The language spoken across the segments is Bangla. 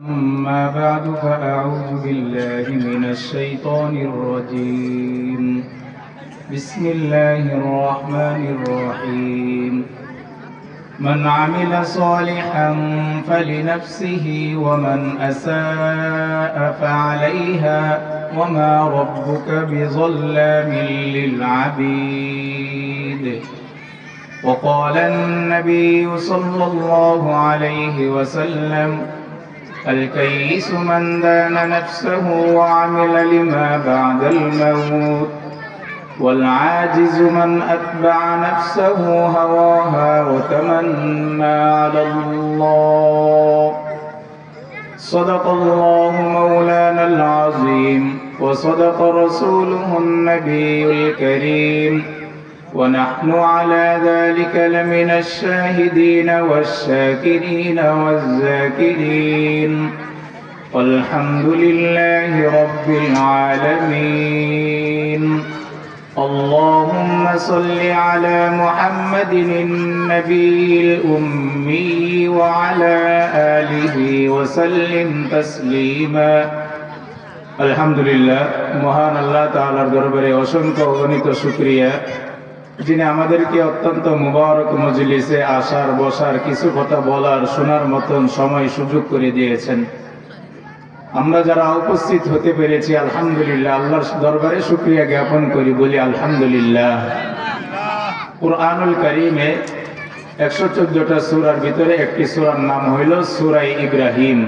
أما بعد فأعوذ بالله من الشيطان الرجيم. بسم الله الرحمن الرحيم. من عمل صالحا فلنفسه ومن أساء فعليها وما ربك بظلام للعبيد. وقال النبي صلى الله عليه وسلم الكيس من دان نفسه وعمل لما بعد الموت. والعاجز من أتبع نفسه هواها وتمنى على الله. صدق الله مولانا العظيم. وصدق رسوله النبي الكريم. ونحن على ذلك لمن الشاهدين والشاكرين والذاكرين والحمد لله رب العالمين اللهم صل على محمد النبي الأمي وعلى آله وسلم تسليما আলহামদুলিল্লাহ মহান আল্লাহ তাআলার দরবারে অসংখ্য অগণিত শুকরিয়া যিনি আমাদেরকে অত্যন্ত মুবারক মজলিসে আসার, বসার, কিছু কথা বলার, শোনার মতন সময়, সুযোগ করে দিয়েছেন। আমরা যারা উপস্থিত হতে পেরেছি, আলহামদুলিল্লাহ, আল্লাহর দরবারে শুক্রিয়া জ্ঞাপন করি, বলি আলহামদুলিল্লাহ। কুরআনুল করিমে একশো চোদ্দটা সুরার ভিতরে একটি সুরার নাম হইল সুরাই ইব্রাহিম।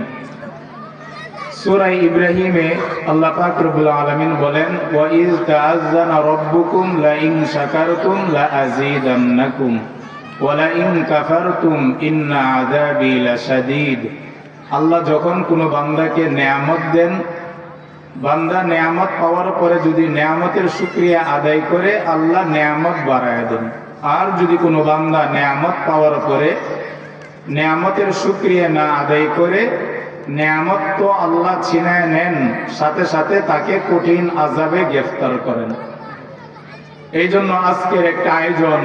সুরাই ইব্রাহিমে আল্লাহ পাক রব্বুল আলামিন বলেন, ওয়া ইজ তাআজ্জানা রাব্বুকুম লা ইন শাকারতুম লা আযীদান্নাকুম ওয়া লা ইন কাফারতুম ইন্না আযাবি লাশাদীদ। আল্লাহ যখন কোনো বান্দাকে নেয়ামত দেন, বান্দা নেয়ামত পাওয়ার পরে যদি নেয়ামতের শুক্রিয়া আদায় করে, আল্লাহ নেয়ামত বাড়ায় দেন। আর যদি কোনো বান্দা নেয়ামত পাওয়ার পরে, নেয়ামতের শুক্রিয়া না আদায় করে নেয়ামত তো আল্লাহ ছিনায় নেন, সাথে সাথে তাকে কঠিন আজাবে গ্রেফতার করেন। এই জন্য আজকের একটা আয়োজন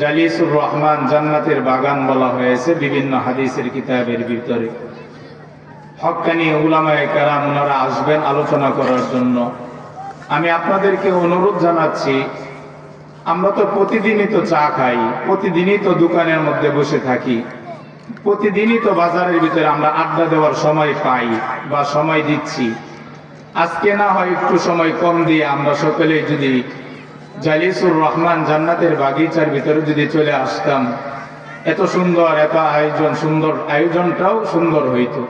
জালিসুর রহমান জান্নাতের বাগান বলা হয়েছে বিভিন্ন হাদিসের কিতাবের ভিতরে। হকানি উলামায় কারাম ওনারা আসবেন আলোচনা করার জন্য। আমি আপনাদেরকে অনুরোধ জানাচ্ছি, আমরা তো প্রতিদিনই তো চা খাই, প্রতিদিনই তো দোকানের মধ্যে বসে থাকি। প্রতিদিনই তো বাজারের ভিতরে আমরা আড্ডা দেওয়ার সময় পাই বা সময় দিচ্ছি। আজকে না হয় একটু সময় কম দিয়ে আমরা সকলে যদি জালিসুর রহমান জান্নাতের বাগিচার ভিতরে যদি চলে আসতাম, এত সুন্দর, এত আয়োজন, সুন্দর আয়োজনটাও সুন্দর হইতো।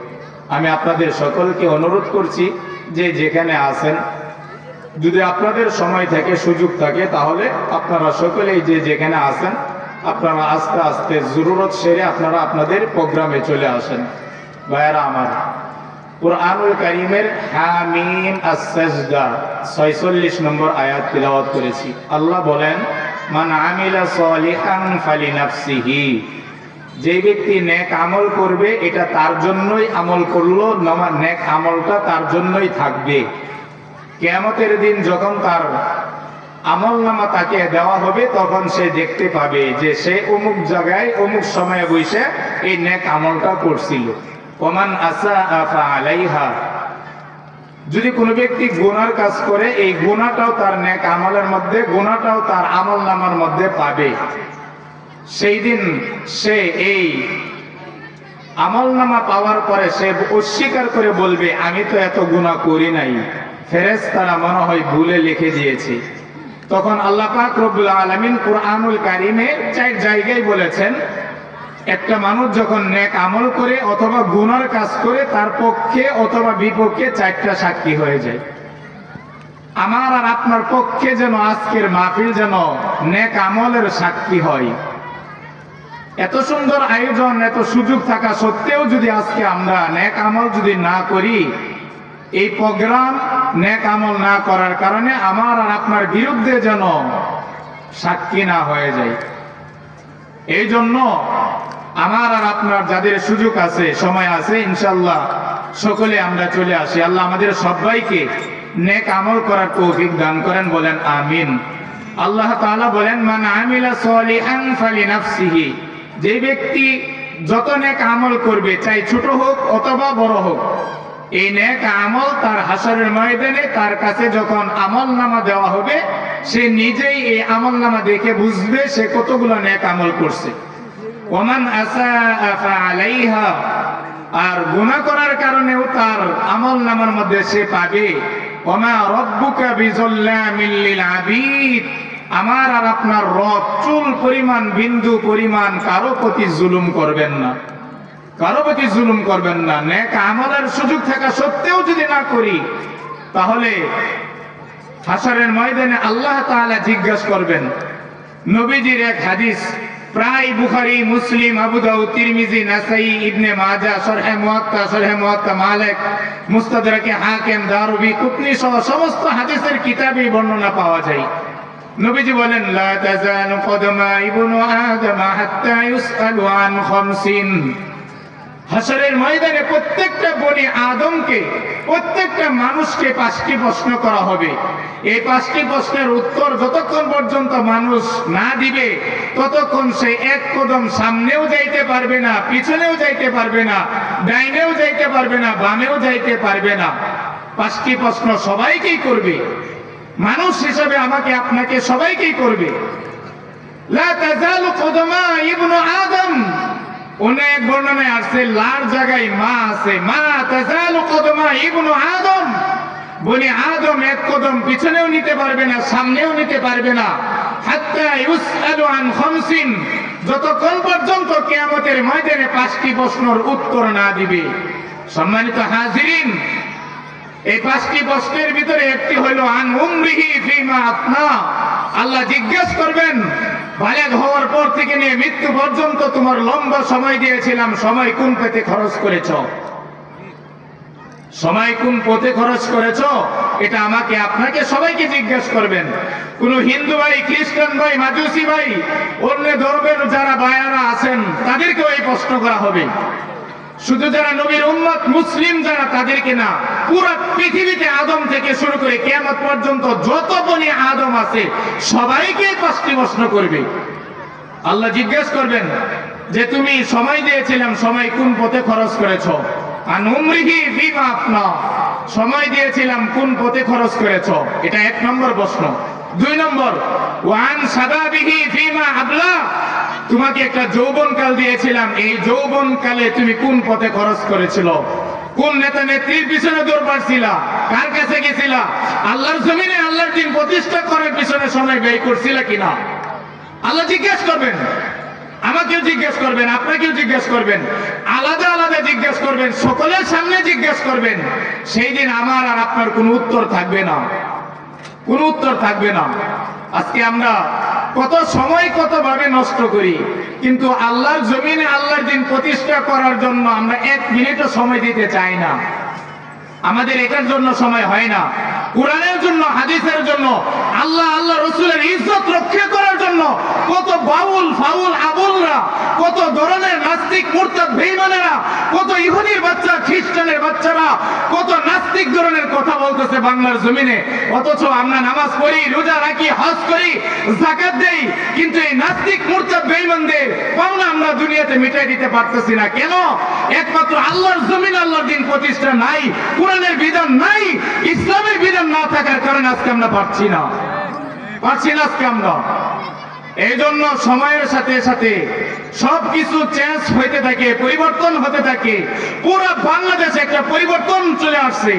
আমি আপনাদের সকলকে অনুরোধ করছি যে যেখানে আছেন, যদি আপনাদের সময় থাকে, সুযোগ থাকে, তাহলে আপনারা সকলেই যে যেখানে আছেন আপনারা আস্তে আস্তে জরুরত সেরে আপনারা আপনাদের প্রোগ্রামে চলে আসেন। ভাইয়ারা আমার, কোরআনুল করিমের হামিম আস-সাজদা 46 নম্বর আয়াত তিলাওয়াত করেছি। আল্লাহ বলেন, মান আমিলা সলিহান ফালিনাফসিহি। যে ব্যক্তি নেক আমল করবে, এটা তার জন্যই আমল করল নেক আমলটা তার জন্যই থাকবে। কেয়ামতের দিন যখন তার আমল নামা তাকে দেওয়া হবে, তখন সে দেখতে পাবে যে সে অমুক জায়গায়, অমুক সময়ে বসে এই নেক আমলটা করছিল। ওমান আসা আফা আলাইহা। যদি কোনো ব্যক্তি গুনার কাজ করে, এই গুনাটাও তার নেক আমলের মধ্যে, গুনাটাও তার আমল নামার মধ্যে পাবে। সেই দিন সে এই আমল নামা পাওয়ার পরে সে অস্বীকার করে বলবে, আমি তো এত গুণা করি নাই। ফেরেস তারা মনে হয় ভুলে লিখে দিয়েছি। তখন আল্লাহ পাক রব্বুল আলমিন কুরআনুল কারিমে চার জায়গায় বলেছেন, একটা মানুষ যখন নেক আমল করে অথবা গুনার কাজ করে, তার পক্ষে অথবা বিপক্ষে চারটা সাক্ষী হয়ে যায়। আমার আর আপনার পক্ষে যেন আজকের মাহফিল যেন নেক আমলের সাক্ষী হয়। এত সুন্দর আয়োজন, এত সুযোগ থাকা সত্ত্বেও যদি আজকে আমরা নেক আমল যদি না করি এই প্রোগ্রাম নেক আমল না করার কারণে আমার আর আপনার বিরুদ্ধে যেন সাক্ষী না হয়ে যায়। এই জন্য আমার আর আপনার যাদের সুযোগ আছে, সময় আছে ইনশাল্লাহ সকলে আমরা চলে আসি। আল্লাহ আমাদের সবাইকে নেক আমল করার তৌফিক দান করেন, বলেন আমিন। আল্লাহ তাআলা বলেন, মান আমিলা সলিহান ফালিনাফসিহি। যে ব্যক্তি যত নেক আমল করবে, চাই ছোট হোক অথবা বড় হোক এই নেক আমল তার হাসরের ময়দানে, তার কাছে যখন আমল নামা দেওয়া হবে, সে নিজেই এই আমল নামা দেখে বুঝবে সে কতগুলো নেক আমল করছে। ওমান আসা আলাইহা, আর গুনাহ করার কারণেও তার আমল নামার মধ্যে সে পাবে। ওমা রব্বুকা বিজল্লামিল লিল আবিদ, আমার আর আপনার রব চুল পরিমাণ, বিন্দু পরিমাণ কারও প্রতি জুলুম করবেন না। কারও প্রতি জুলুম করবেন না। নেক আমলের সুযোগ থাকা সত্ত্বেও যদি না করি, তাহলে হাসারের ময়দানে আল্লাহ তাআলা জিজ্ঞাসা করবেন, নবীজির এক হাদিস, প্রায় বুখারী, মুসলিম, আবু দাউদ, তিরমিজি, নাসাই, ইবনে মাজাহ শরহে মুয়াত্তা শরহে মুয়াত্তা, মালিক, মুস্তাদরাকে হাকিম, দারুবি, কুতনি সহ সমস্ত হাদিসের কিতাবে বর্ণনা পাওয়া যায়। নবীজি বলেন, লা তাজালু কদমা ইবনু আদম হাত্তা ইউসআলু আন খামসিন। হাসরের ময়দানে প্রত্যেকটা বনি আদমকে, প্রত্যেকটা মানুষকে পাঁচটি প্রশ্ন করা হবে। এই পাঁচটি প্রশ্নের উত্তর যতক্ষণ পর্যন্ত মানুষ না দিবে, ততক্ষণ সে এক কদম সামনেও যাইতে পারবে না, পিছনেও যাইতে পারবে না, ডাইনেও যাইতে পারবে না, বামেও যাইতে পারবে না। পাঁচটি প্রশ্ন সবাইকেই করবে। মানুষ হিসাবে আমাকে, আপনাকে সবাইকেই করবে। লা তাজালু কদমা ইবনু আদম। অনেক বর্ণনায় আসছে, লার জায়গায় মা আছে। মা তাজালু কদমা ইবনু আদম। বনি আদম এক কদম পিছনেও নিতে পারবে না, সামনেও নিতে পারবে না। হাত্তা ইউসআলু আন খামসিন। যতক্ষণ পর্যন্ত কিয়ামতের ময়দানে পাঁচটি প্রশ্নের উত্তর না দিবে। সম্মানিত হাজিরিন, এই পাঁচটি প্রশ্নের ভিতরে একটি হইল আন উমরিহি ফিমা আপনা আল্লাহ জিজ্ঞেস করবেন বালেগ হওয়ার পর থেকে নিয়ে মৃত্যু পর্যন্ত তোমার লম্বা সময় দিয়েছিলাম। সময় কোন পেতে খরচ করেছ? সময় কোন পথে খরচ করেছ? এটা আমাকে, আপনাকে সবাইকে জিজ্ঞেস করবেন। কোন হিন্দু ভাই, খ্রিস্টান ভাই, মাজুসি ভাই, অন্য ধর্মের যারা বায়ারা আছেন, তাদেরকেও এই প্রশ্ন করা হবে। শুধু যারা নবীর উম্মত মুসলিম যারা তাদেরকে না, পুরো পৃথিবীতে আদম থেকে শুরু করে কেয়ামত পর্যন্ত যত বনি আদম আছে, সবাইকে পাঁচটি প্রশ্ন করবে। আল্লাহ জিজ্ঞেস করবেন যে, তুমি সময় দিয়েছিলাম, সময় কোন পথে খরচ করেছ? আর সময় দিয়েছিলাম কোন পথে খরচ করেছ? এটা এক নম্বর প্রশ্ন। দুই নম্বর, ওয়ান সাদাবিহি ফিমা আবলা তোমাকে একটা যৌবন কাল দিয়েছিলাম। এই যৌবন কালে তুমি কোন পথে খরচ করেছিল? কোন নেতা নেত্রীর পিছনে দৌড় পারছিলা কার কাছে গেছিলা? আল্লাহর জমিনে আল্লাহর দিন প্রতিষ্ঠা করার পিছনে সময় ব্যয় করছিলা কিনা? আল্লাহ জিজ্ঞেস করবেন। আমাকেও জিজ্ঞেস করবেন, আপনাকেও জিজ্ঞেস করবেন। আলাদা আলাদা জিজ্ঞেস করবেন, সকলের সামনে জিজ্ঞেস করবেন। সেই দিন আমার আর আপনার কোনো উত্তর থাকবে না। কোনো উত্তর থাকবে না। আজকে আমরা কত সময় কত ভাবে নষ্ট করি, কিন্তু আল্লাহর জমিনে আল্লাহর দিন প্রতিষ্ঠা করার জন্য আমরা এক মিনিটও সময় দিতে চাই না। আমাদের এটার জন্য সময় হয় না। কোরআনের জন্য, হাদিসের জন্য, আল্লাহ আল্লাহ রসুলের ইজ্জত রক্ষা করার জন্য কত বাউল, ফাউল, আবুলরা, কত ধরনের নাস্তিক, মুরতাদ, বেঈমানেরা, কত ইহুদির বাচ্চা, খ্রিস্টানের বাচ্চারা, কত নাস্তিক ধরনের কথা বলতেছে বাংলার জমিনে। অথচ আমরা নামাজ পড়ি, রোজা রাখি, হজ করি জাকাত দেই, কিন্তু এই নাস্তিক, মুরতাদ, বেঈমানদের পাওনা আমরা দুনিয়াতে মিটাই দিতে পারতেছি না। কেন? একমাত্র আল্লাহর জমিন, আল্লাহর দিন প্রতিষ্ঠা নাই, কোরআনের বিধান নাই, ইসলামের বিধান না থাকার কারণে আজকে আমরা পারছি না। পারছি না আজকে আমরা। এই জন্য সময়ের সাথে সাথে সবকিছু চেঞ্জ হইতে থাকে, পরিবর্তন হতে থাকে। পুরো বাংলাদেশে একটা পরিবর্তন চলে আসছে।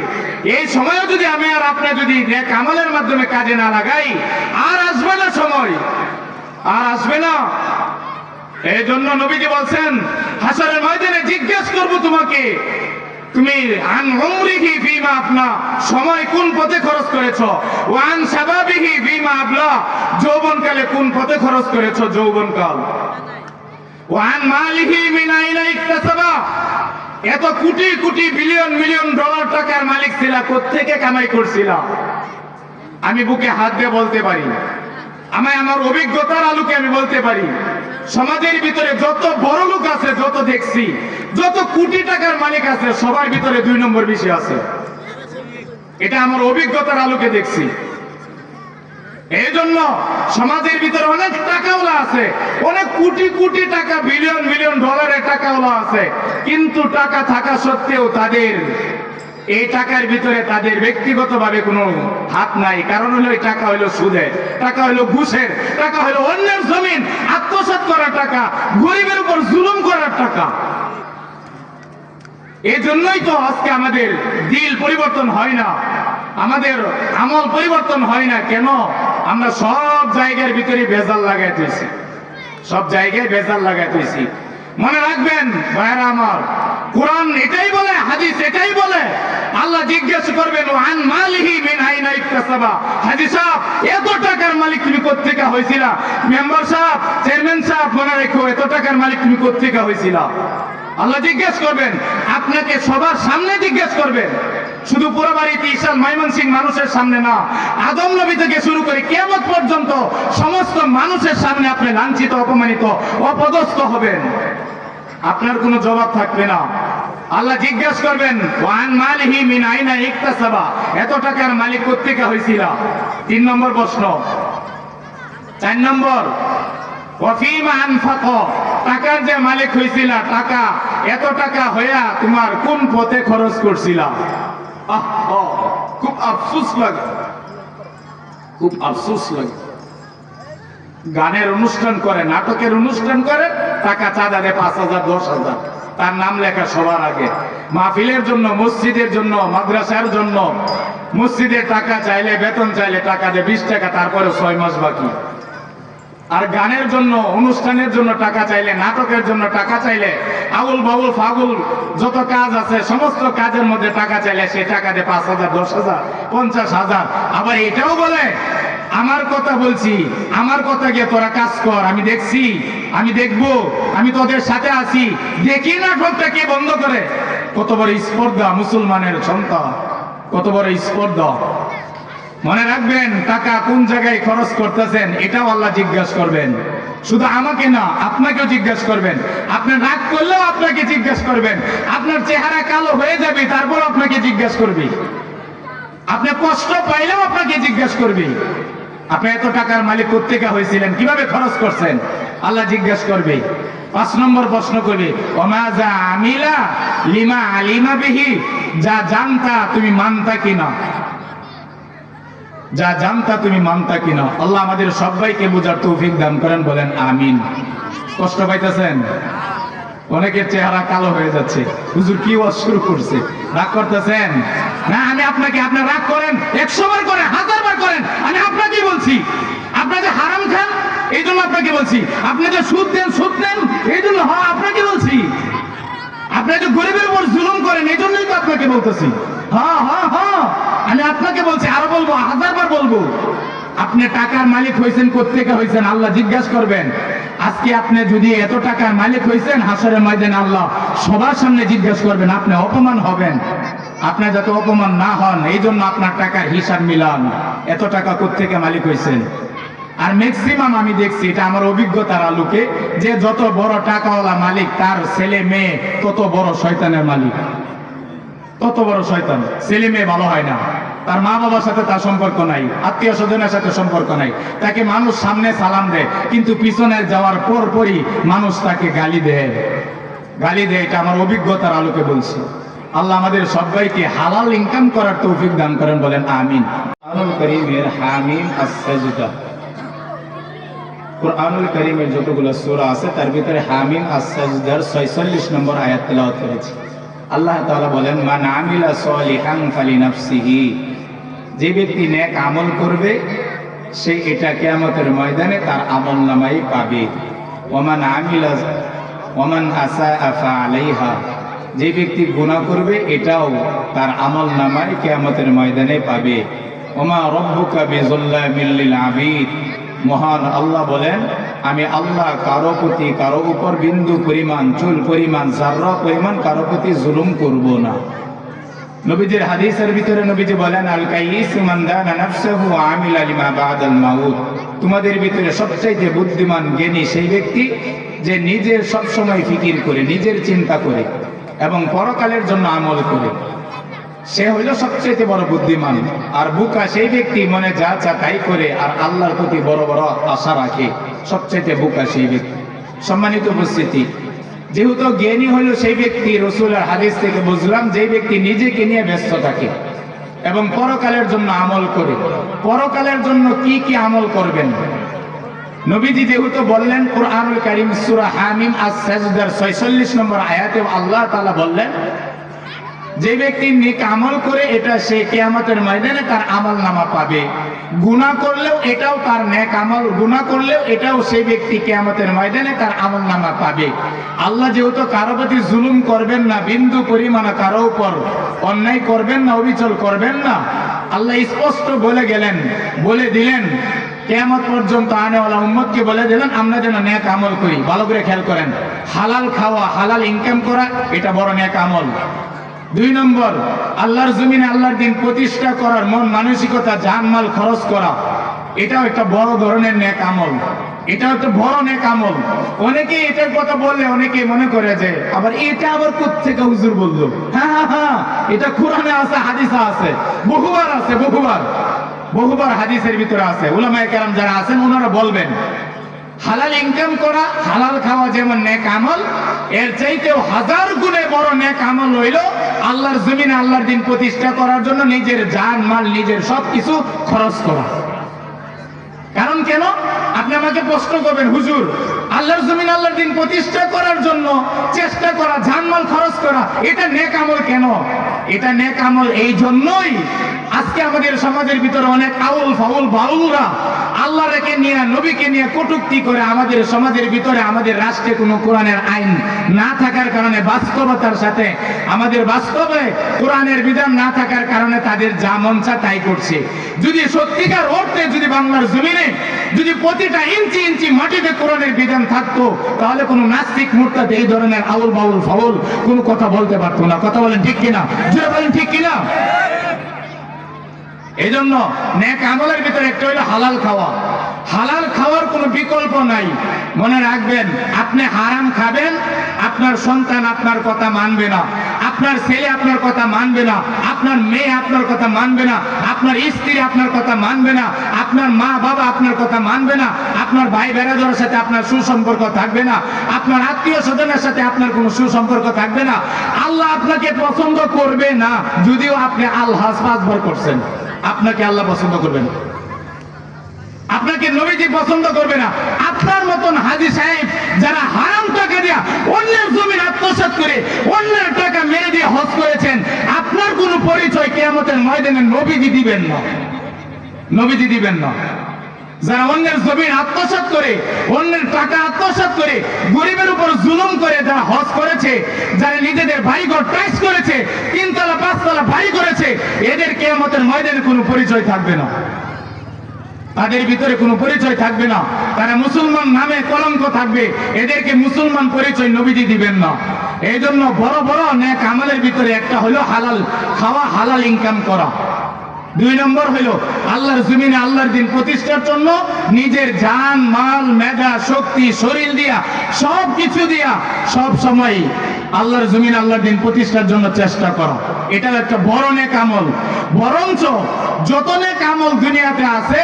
এই সময়ও যদি আমি আর আপনি যদি নেক আমলের মাধ্যমে কাজে না লাগাই, আর আসবে না সময়। আর আসবে না। এই জন্য নবীজি বলছেন হাসারের ময়দানে জিজ্ঞেস করব তোমাকে তুমি আন উমরিহি ফিমা আপনা সময় কোন পথে খরচ করেছ? ওয়ান শাবাবিহি ফিমা আবলা যৌবনকালে কোন পথে খরচ করেছ যৌবনকাল? ওয়ান মালিহি মিন আইনা ইকতাসাবা এত crore crore billion million dollar টাকার মালিক ছিলা, কোত্থেকে কামাই করছিলা? আমি বুকে হাত দিয়ে বলতে পারি। আমায় আমার অভিজ্ঞতার আলোকে আমি বলতে পারি। সমাজের ভিতরে যত বড় লোক আছে, যত দেখছি, যত কোটি টাকার মালিক আছে, সবার ভিতরে দুই নম্বর বেশি আছে। এটা আমার অভিজ্ঞতার আলোকে দেখছি। এই জন্য সমাজের ভিতরে অনেক টাকাওয়ালা আছে, অনেক কোটি কোটি টাকা, বিলিয়ন বিলিয়ন ডলারের টাকাওয়ালা আছে, কিন্তু টাকা থাকা সত্ত্বেও তাদের এই টাকার ভিতরে তাদের ব্যক্তিগতভাবে কোনো হাত নাই। কারণ হলো টাকা হলো সুদের, টাকা হলো ঘুষের, টাকা হলো অন্যের জমিন। আত্মসাৎ করার টাকা, গরিবের উপর জুলুম করার টাকা। এই জন্যই তো আজকে আমাদের দিল পরিবর্তন হয় না। আমাদের আমল পরিবর্তন হয় না। কেন? আমরা সব জায়গার ভিতরে বেজাল লাগাইতেছি সব জায়গায় বেজাল লাগাইতেছি মনে রাখবেন ভাইরা আমার কোরআন এটাই বলে, হাদিস এটাই বলে। আল্লাহ জিজ্ঞেস করবেন আন মালিহি মিন আইনা ইকতাসাবা? হাজি সাহেব, এত টাকার মালিক তুমি কোত্থেকে হয়েছিলা মেম্বার সাহেব, চেয়ারম্যান সাহেব, মনে রেখো, এত টাকার মালিক তুমি কোত্থেকে হয়েছিলা আল্লাহ জিজ্ঞেস করবেন, আপনাকে সবার সামনে জিজ্ঞেস করবেন। শুধু পুরো বাড়িতে ঈশান মাইমন সিং মানুষের সামনে না, আদম নবী থেকে শুরু করে কেমন পর্যন্ত সমস্ত মানুষের সামনে আপনি লাঞ্ছিত, অপমানিত, অপদস্থ হবেন। আপনার কোনো জবাব থাকবে না। আল্লাহ জিজ্ঞেস করবেন ওয়ান মালিহি মিন আইনা ইকতাসাবা? এত টাকার মালিক কোত্থেকে হয়েছিল তিন নম্বর প্রশ্ন। চার নম্বর ওয়াফিমা আনফাক? টাকার যে মালিক হয়েছিল টাকা এত টাকা হইয়া তোমার কোন পথে খরচ করছিল? আহ, খুব আফসোস লাগে। খুব আফসোস লাগে। গানের অনুষ্ঠান করে, নাটকের অনুষ্ঠান করে, টাকা চাঁদা দেয় পাঁচ হাজার, দশ হাজার। তার নাম লেখা সবার আগে। মাহফিলের জন্য, মসজিদের জন্য, মাদ্রাসার জন্য মসজিদের টাকা চাইলে, বেতন চাইলে টাকা দেয়, বিশ টাকা, তারপরে ছয় মাস বাকি। আর গানের জন্য, অনুষ্ঠানের জন্য টাকা চাইলে, নাটকের জন্য টাকা চাইলে, আউল বাউল ফাগুল, যত কাজ আছে, সমস্ত কাজের মধ্যে টাকা চাইলে, সে টাকা দিয়ে পাঁচ হাজার, দশ হাজার, পঞ্চাশ হাজার। আবার এটাও বলে আমার কথা বলছি, আমার কথা গিয়ে তোরা কাজ কর, আমি দেখছি, আমি দেখব, আমি তোদের সাথে আছি। দেখি নাটকটা কে বন্ধ করে। কত বড় স্পর্ধা মুসলমানের সন্তান কত বড় স্পর্ধা। মনে রাখবেন, টাকা কোন জায়গায় খরচ করতেছেন, এটাও আল্লাহ জিজ্ঞাসা করবেন। শুধু আমাকে না, আপনাকেও জিজ্ঞাসা করবেন। আপনি রাগ করলেও আপনাকে জিজ্ঞাসা করবেন। আপনার চেহারা কালো হয়ে যাবে তারপর আপনাকে জিজ্ঞাসা করবে। আপনি কষ্ট পাইলেও আপনাকে জিজ্ঞাসা করবে। আপনি এত টাকার মালিক কোথেকে হয়েছিলেন? কীভাবে খরচ করছেন? আল্লাহ জিজ্ঞাসা করবে। পাঁচ নম্বর প্রশ্ন করবে যা আমিলা লিমা আলিমা বিহি? যা জানতা তুমি মানতা কিনা যা জানতা তুমি মানতা কিনা আল্লাহ আমাদের সবাইকে বোঝার তৌফিক দান করেন, বলেন আমিন। কষ্ট পাইতেছেন? অনেকের চেহারা কালো হয়ে যাচ্ছে। হুজুর কি ওয়াজ শুরু করছে? রাগ করতেছেন? না, আমি আপনাকে আপনার রাগ করেন, একশো বার হাজার বার করেন আমি আপনাকে বলছি। আপনাকে হারাম খান, এই জন্য আপনাকে বলছি। আপনি যে সুদ দেন সুদ দেন, এই জন্য হ্যাঁ আপনাকে বলছি। আপনি যে গরিবের উপর জুলুম করেন, এই জন্যই তো আপনাকে বলতেছি। হ্যাঁ হ্যাঁ হ্যাঁ আমি আপনাকে বলছি, আরও বলব, হাজারবার বলব। আপনি টাকার মালিক হয়েছেন কোথেকে হয়েছেন আল্লাহ জিজ্ঞাসা করবেন। আজকে আপনি যদি এত টাকার মালিক হয়েছেন হাসরের ময়দানে আল্লাহ সবার সামনে জিজ্ঞাসা করবেন, আপনি অপমান হবেন। আপনি যাতে অপমান না হন, এই জন্য আপনার টাকার হিসাব মিলান। এত টাকা কোথেকে মালিক হয়েছেন আর ম্যাক্সিমাম আমি দেখছি, এটা আমার অভিজ্ঞতার আলোকে, যে যত বড় টাকাওয়ালা মালিক, তার ছেলে মেয়ে, তত বড় শয়তানের মালিক। তত বড় শয়তান। ছেলে মেয়ে ভালো হয় না। তার মা বাবার সাথে তার সম্পর্ক নাই, আত্মীয় স্বজনের সাথে সম্পর্ক নাই। তাকে মানুষ সামনে সালাম দেয়, কিন্তু পিছনে যাওয়ার পর পরই মানুষ তাকে গালি দেয়। গালি দেয়, এটা আমার অভিজ্ঞতার আলোকে বলছি। আল্লাহ আমাদের সবাইকে হালাল ইনকাম করার তৌফিক দান করেন, বলেন আমিন। কোরআনুল করিমের যতগুলো আছে, তার ভিতরে হামিম নম্বর আয়াত আল্লাহ তাআলা বলেন, মান আমিলা সলিহান যে ব্যক্তি নেক আমল করবে, সে এটা কিয়ামতের ময়দানে তার আমল নামাই পাবে। ওমান আমিলা, ওমান আসা আফা আলাইহা। যে ব্যক্তি গুনাহ করবে, এটাও তার আমল নামায় কিয়ামতের ময়দানে পাবে। ওমা রব্বুকা বিজল্লামিল লিল আবিদ। মহান আল্লাহ বলেন, আমি আল্লাহ কারও প্রতি কারও উপর বিন্দু পরিমাণ, চুল পরিমাণ জাররা পরিমাণ, কারও প্রতি জুলুম করব না। নবীজির হাদিসের ভিতরে নবীজি বলেন, আল নাফসাহু আমিলা লিমা বাদাল মাউত। তোমাদের ভিতরে সবচাইতে বুদ্ধিমান, জ্ঞানী সেই ব্যক্তি যে নিজের সব সময় ফিকির করে, নিজের চিন্তা করে। এবং পরকালের জন্য আমল করে। সে হইল সবচেয়ে বড় বুদ্ধিমান, আর বুকা সেই ব্যক্তি মনে যা চা তাই করে আর আল্লাহর প্রতি বড় বড় আশা রাখে সবচেয়ে বুকা সেই ব্যক্তি। সম্মানিত উপস্থিতি, যেহেতু জ্ঞানী হইল সেই ব্যক্তি রসুলের হাদিস থেকে বুঝলাম যে ব্যক্তি নিজেকে নিয়ে ব্যস্ত থাকে এবং পরকালের জন্য আমল করে। পরকালের জন্য কি কি আমল করবেন? নবীজি যেহেতু বললেন, কোরআনুল কারিম সূরা হামিম আস সাজদার 46 নম্বর আয়াতে আল্লাহ তাআলা বললেন, যে ব্যক্তি নেক আমল করে, এটা সে কিয়ামতের ময়দানে তার আমল নামা পাবে। গুনাহ করলেও এটাও তার নেক আমল, গুনাহ করলেও এটাও সেই ব্যক্তি কিয়ামতের ময়দানে তার আমল নামা পাবে। আল্লাহ যেহেতু কারও প্রতি জুলুম করবেন না, বিন্দু পরিমাণ কারও উপর অন্যায় করবেন না, অবিচল করবেন না, আল্লাহ স্পষ্ট বলে গেলেন, বলে দিলেন কেয়ামত পর্যন্ত আনেওয়ালা উম্মতকে বলে দিলেন, আমরা যেন নেক আমল করি। ভালো করে খেয়াল করেন। হালাল খাওয়া, হালাল ইনকাম করা, এটা বড় নেক আমল। দুই নম্বর, আল্লাহর জমিনে আল্লাহর দিন প্রতিষ্ঠা করার মন মানসিকতা, জানমাল খরচ করা। এটাও একটা বড় ধরনের নেক আমল। এটা একটা বড় নেক আমল। অনেকে এটার কথা বললে অনেকে মনে করে যে, আবার এটা আবার থেকে হুজুর বলল? হ্যাঁ হ্যাঁ হ্যাঁ এটা কোরআনে আছে, হাদিসা আছে, বহুবার আছে, বহুবার। বহুবার হাদিসের ভিতরে আছে। উলামায় কেরাম যারা আছেন ওনারা বলবেন, হালাল ইনকাম করা, হালাল খাওয়া যেমন নেক আমল, এর চাইতেও হাজার গুণে বড় নেক আমল হইল আল্লাহর জমিনে আল্লাহর দিন প্রতিষ্ঠা করার জন্য নিজের জান, মাল, নিজের সবকিছু খরচ করা। কারণ কেন? আপনি আমাকে প্রশ্ন করবেন, হুজুর, আল্লাহর জমিন আল্লাহর দিন প্রতিষ্ঠা করার জন্য চেষ্টা করা জানমাল খরচ করা, এটা নেক আমল কেন? এটা নেক আমল এই জন্যই আজকে আমাদের সমাজের ভিতরে অনেক আউল ফাউল বাউলরা আল্লাহ রেখে নিয়ে, নবীকে নিয়ে কটুক্তি করে আমাদের সমাজের ভিতরে, আমাদের রাষ্ট্রে কোনো কোরআনের আইন না থাকার কারণে, বাস্তবতার সাথে আমাদের বাস্তবে কোরআনের বিধান না থাকার কারণে তাদের যা মন চা তাই করছে। যদি সত্যিকার অর্থে যদি বাংলার জমিনে যদি প্রতিটা ইঞ্চি ইঞ্চি মাটিতে কোরআনের বিধান থাকতো তাহলে কোনো নাস্তিক মুহূর্তে এই ধরনের আউল বাউল ফাউল কোনো কথা বলতে পারতো না। কথা বলেন ঠিক কিনা? জোরে বলেন ঠিক কিনা? এই জন্য নেক আমলের ভিতরে একটা হইল হালাল খাওয়া। হালাল খাওয়ার কোনো বিকল্প নাই। মনে রাখবেন, আপনি হারাম খাবেন, আপনার সন্তান আপনার কথা মানবে না। আপনার ছেলে আপনার কথা মানবে না, আপনার মেয়ে আপনার কথা মানবে না, আপনার স্ত্রী আপনার কথা মানবে না, আপনার মা বাবা আপনার কথা মানবে না, আপনার ভাই বেড়াদরের সাথে আপনার সুসম্পর্ক থাকবে না, আপনার আত্মীয় স্বজনের সাথে আপনার কোনো সুসম্পর্ক থাকবে না। আল্লাহ আপনাকে পছন্দ করবে না, যদিও আপনি আল্লাহ করছেন। আপনাকে আল্লাহ পছন্দ করবেন। নবীজি পছন্দ করবে না। আপনার মতন হাজি সাহেব যারা হারাম টাকা দিয়া অন্যের জমিন আত্মসাৎ করে অন্যের টাকা মেরে দিয়ে হজ করেছেন, আপনার কোনো পরিচয় কেয়ামতের ময়দানে নবীজি দিবেন না। নবীজি দিবেন না। যারা অন্যের জমিন আত্মসাৎ করে, অন্যের টাকা আত্মসাৎ করে, গরিবের উপর জুলুম করে যারা হজ করেছে, যারা নিজেদের বাড়িঘর টাইস করেছে, তিনতলা, পাঁচতলা বাড়ি করেছে, এদের কেয়ামতের ময়দানে কোনো পরিচয় থাকবে না। তাদের ভিতরে কোনো পরিচয় থাকবে না। তারা মুসলমান নামে কলঙ্ক থাকবে। এদেরকে মুসলমান পরিচয় নবীজি দিবেন না। এই জন্য বড় বড় নেক আমলের ভিতরে একটা হলো হালাল, খাওয়া হালাল ইনকাম করা। দুই নম্বর হলো আল্লাহর জমিনে আল্লাহর দিন প্রতিষ্ঠার জন্য নিজের জান, মাল, মেধা, শক্তি, শরীর দিয়া, সব কিছু দিয়া সব সময় আল্লাহর জমিন আল্লাহর দিন প্রতিষ্ঠার জন্য চেষ্টা করো। এটা একটা বড় নেক আমল। বরঞ্চ যত নেক আমল দুনিয়াতে আছে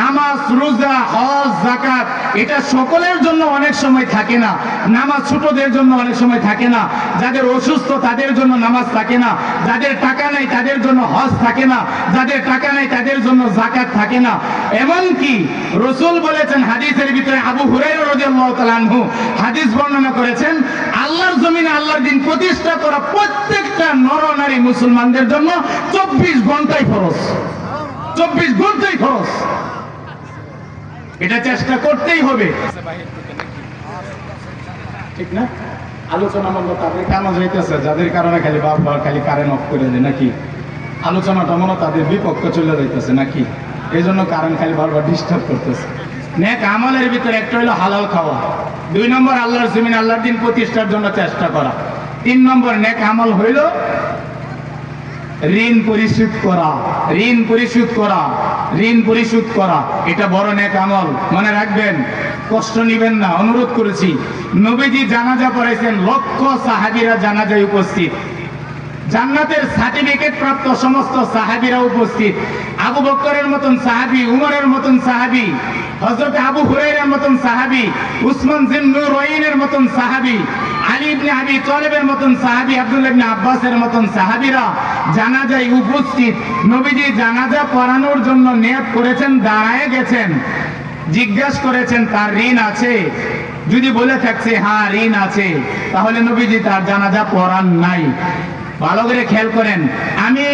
নামাজ, রোজা, হজ জাকাত এটা সকলের জন্য অনেক সময় থাকে না। নামাজ ছোটদের জন্য অনেক সময় থাকে না। যাদের অসুস্থ, তাদের জন্য নামাজ থাকে না। যাদের টাকা নাই, তাদের জন্য হজ থাকে না। যাদের টাকা নাই, তাদের জন্য জাকাত থাকে না। এমন কি রসুল বলেছেন হাদিসের ভিতরে আবু হুরাই রাদিয়াল্লাহু হাদিস বর্ণনা করেছেন, আল্লাহর জমিনে আল্লাহর দিন প্রতিষ্ঠা করা প্রত্যেকটা নর নারী মুসলমানদের জন্য চব্বিশ ঘন্টায় খরচ চব্বিশ এটা চেষ্টা করতেই হবে। ঠিক না? আলোচনা মনে তাদের যাইতেছে যাদের কারণে খালি বারবার খালি কারেন্ট অফ করে দেয় নাকি? আলোচনাটা মনে তাদের চলে যাইতেছে নাকি? এই জন্য খালি বারবার ডিস্টার্ব করতেছে। নেক আমলের ভিতরে একটা হলো হালাল খাওয়া। দুই নম্বর, আল্লাহর জমিন, আল্লাহর দিন প্রতিষ্ঠার জন্য চেষ্টা করা। তিন নম্বর, নেক আমল হইল ঋণ পরিশোধ করা। ঋণ পরিশোধ করা। ঋণ পরিশোধ করা, এটা বড় নেক আমল। মনে রাখবেন, কষ্ট নিবেন না, অনুরোধ করেছি। নবীজি জানাজা পড়াইছেন, লক্ষ সাহাবিরা জানাজায় উপস্থিত। জান্নাতের সার্টিফিকেট প্রাপ্ত সমস্ত সাহাবিরা উপস্থিত। আবু বক্করের মতন সাহাবি, উমরের মতন সাহাবী হযরত আবু হুরায়রার মতন সাহাবী, উসমান জিন নুরাইনের মতন সাহাবী, আলী ইবনে আবি তালেবের মতন সাহাবী, আব্দুল্লাহ ইবনে আব্বাসের মতন সাহাবীরা জানাজায় উপস্থিত। নবীজি জানাজা পড়ানোর জন্য নিয়ত করেছেন, দাঁড়ায় গেছেন, জিজ্ঞাসা করেছেন, তার ঋণ আছে? যদি বলে থাকছে হ্যাঁ ঋণ আছে। তাহলে নবীজি তার জানাজা পড়ান নাই। ভালো করে খেয়াল করেন, আমি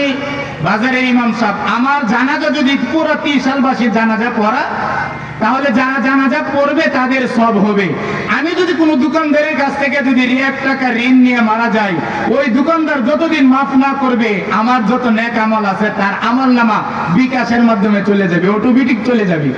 বাজারের ইমাম সাহেব, আমার জানাজা যদি পুরো তিরিশ সালবাসীর জানাজা পড়া তাহলে যারা জানাজা পড়বে তাদের সব হবে। আমি যদি কোনো দোকানদারের কাছ থেকে যদি এক টাকা ঋণ নিয়ে মারা যাই, ওই দোকানদার যতদিন মাফ না করবে, আমার যত ন্যাক আমল আছে তার আমল নামা বিকাশের মাধ্যমে চলে যাবে অটোমেটিক চলে যাবে।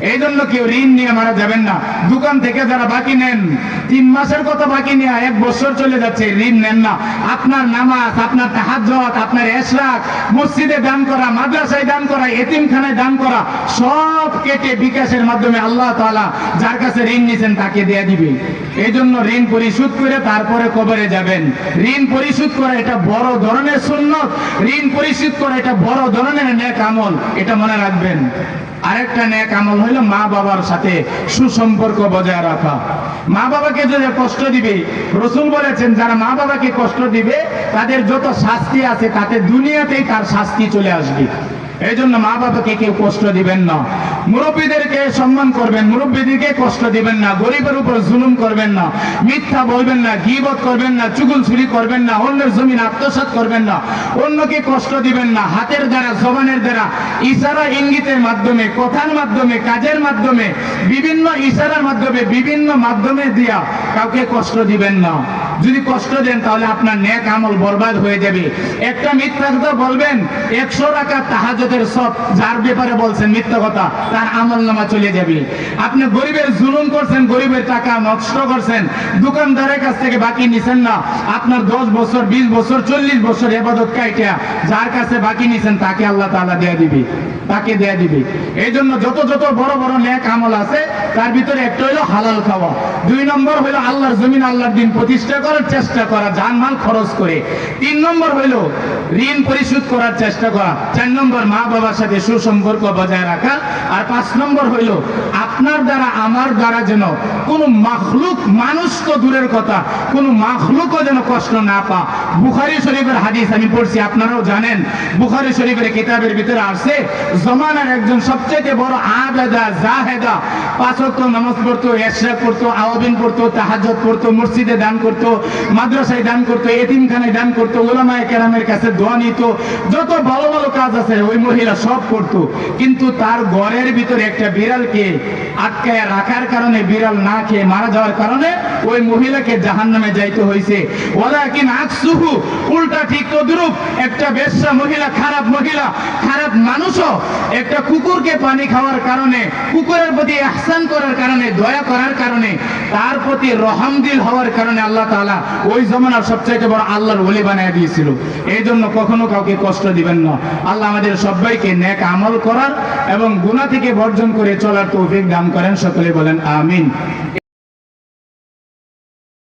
এই জন্য কেউ ঋণ নিয়ে মারা যাবেন না। দোকান থেকে যারা বাকি নেন, তিন মাসের কথা বাকি নিয়ে এক বছর চলে যাচ্ছে, ঋণ নেন না। আপনার নামাজ, আপনার তাহাজ্জত আপনার এশরাক, মসজিদে দান করা, মাদ্রাসায় দান করা, এতিমখানায় দান করা, সব কেটে বিকাশের মাধ্যমে আল্লাহ তাআলা যার কাছে ঋণ নিছেন তাকে দেয়া দিবে। এই জন্য ঋণ পরিশোধ করে তারপরে কবরে যাবেন। ঋণ পরিশোধ করা এটা বড় ধরনের সুন্নত। ঋণ পরিশোধ করা এটা বড় ধরনের নেক আমল। এটা মনে রাখবেন। আরেকটা ন্যাক আমল হইল মা বাবার সাথে সুসম্পর্ক বজায় রাখা। মা বাবাকে যদি কষ্ট দিবে, রসুল বলেছেন, যারা মা বাবাকে কষ্ট দিবে, তাদের যত শাস্তি আছে, তাতে দুনিয়াতেই তার শাস্তি চলে আসবে। এই জন্য মা বাবাকে কেউ কষ্ট দিবেন না। মুরব্বীদেরকে সম্মান করবেন, মুরব্বীদেরকে কষ্ট দিবেন না, গরিবের উপর জুলুম করবেন না, মিথ্যা বলবেন না, গিবত করবেন না চুগুল চুরি করবেন না, অন্যের জমিন আত্মসাৎ করবেন না, অন্যকে কষ্ট দিবেন না, হাতের দ্বারা, জবানের দ্বারা, ইশারা ইঙ্গিতের মাধ্যমে, কথার মাধ্যমে, কাজের মাধ্যমে, বিভিন্ন ইশারার মাধ্যমে, বিভিন্ন মাধ্যমে দিয়া কাউকে কষ্ট দিবেন না। যদি কষ্ট দেন তাহলে আপনার নেক আমল বরবাদ হয়ে যাবে। একটা মিথ্যা কথা বলবেন, একশো টাকা তাহাজতের সব যার ব্যাপারে বলছেন, মিথ্যা কথা, তার আমল নামা চলে যাবে। আপনি গরিবের জুলুম করছেন, গরিবের টাকা নষ্ট করছেন, দোকানদারের কাছ থেকে বাকি নিছেন না। আপনার দশ বছর, বিশ বছর, চল্লিশ বছর এবাদত কাইটা, যার কাছে বাকি নিছেন, তাকে আল্লাহ তাআলা দেয়া দিবে। তাকে দেয়া দিবে। এই জন্য যত যত বড় বড় নেক আমল আছে, তার ভিতরে একটা হলো হালাল খাওয়া। দুই নম্বর হলো আল্লাহর জমিন আল্লাহর দিন প্রতিষ্ঠা করার চেষ্টা করা, জানমাল খরচ করে। তিন নম্বর হলো ঋণ পরিশোধ করার চেষ্টা করা। চার নম্বর মা বাবার সাথে সুসম্পর্ক বজায় রাখা। আর পাঁচ নম্বর হইল, আপনার দ্বারা আমার দ্বারা যেন কোনো মাখলুক মানুষ তো দূরের কথা, কোনো মাখলুকও যেন কষ্ট না পা বুখারি শরীফের হাদিস আমি পড়ছি, আপনারাও জানেন। বুখারি শরীফের কিতাবের ভিতরে আসছে, জমানার একজন সবচেয়ে বড় আবেদা, জাহেদা, পাঁচ ওয়াক্ত নামাজ পড়তো, এশরাক পড়তো, আওয়াবিন পড়তো, তাহাজ্জুদ পড়তো, মসজিদে দান করতো, মাদ্রাসায় দান করতো, এতিমখানায় দান করতো ওলামায়ে কেরামের কাছে দোয়া নিত। যত ভালো ভালো কাজ আছে, ওই মহিলা সব করতো, কিন্তু তার ঘরের ভিতরে একটা বিড়ালকে আটকায় রাখার কারণে বিড়াল না খেয়ে মারা যাওয়ার কারণে ওই মহিলাকে জাহান্নামে যাইতে হয়েছে ওরা কি নাকসুহু উল্টা ঠিক তদ্রুপ একটা বেশ্যা মহিলা, খারাপ মহিলা, খারাপ মানুষও একটা কুকুরকে পানি খাওয়ার কারণে, কুকুরের প্রতি আহসান করার কারণে, দয়া করার কারণে, তার প্রতি রহমদিল হওয়ার কারণে আল্লাহ তাআলা ওই জমানার সবচাইতে বড় আল্লাহর ওলি বানিয়ে দিয়েছিল। এই জন্য কখনো কাউকে কষ্ট দিবেন না। আল্লাহ আমাদের সবাইকে নেক আমল করার এবং গুণা থেকে বর্জন করে চলার তৌফিক দান করেন, সকলে বলেন আমিন।